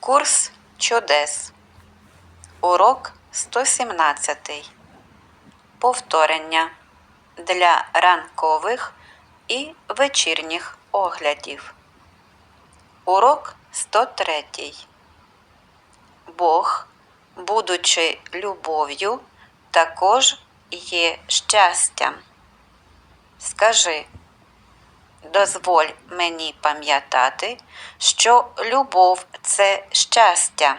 Курс чудес. Урок 117. Повторення для ранкових і вечірніх оглядів. Урок 103. Бог, будучи любов'ю, також є щастям. Скажи, дозволь мені пам'ятати, що любов це щастя,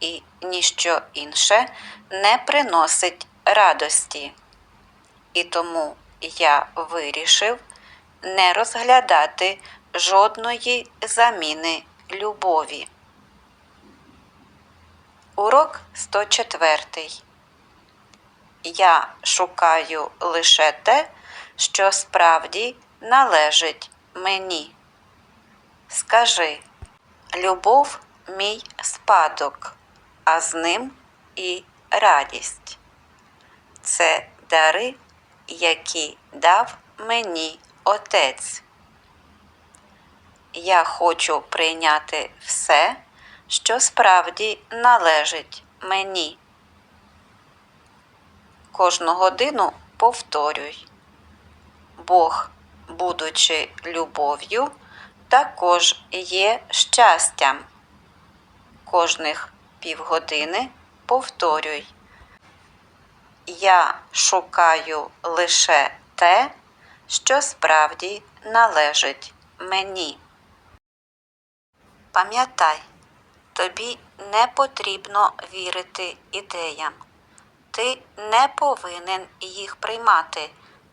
і ніщо інше не приносить радості. І тому я вирішив не розглядати жодної заміни любові. Урок 104. Я шукаю лише те, що справді належить мені. Скажи, любов мій спадок, а з ним і радість. Це дари, які дав мені Отець. Я хочу прийняти все, що справді належить мені. Кожну годину повторюй. Бог, будучи любов'ю, також є щастям. Кожних півгодини повторюй. Я шукаю лише те, що справді належить мені. Пам'ятай, тобі не потрібно вірити ідеям. Ти не повинен їх приймати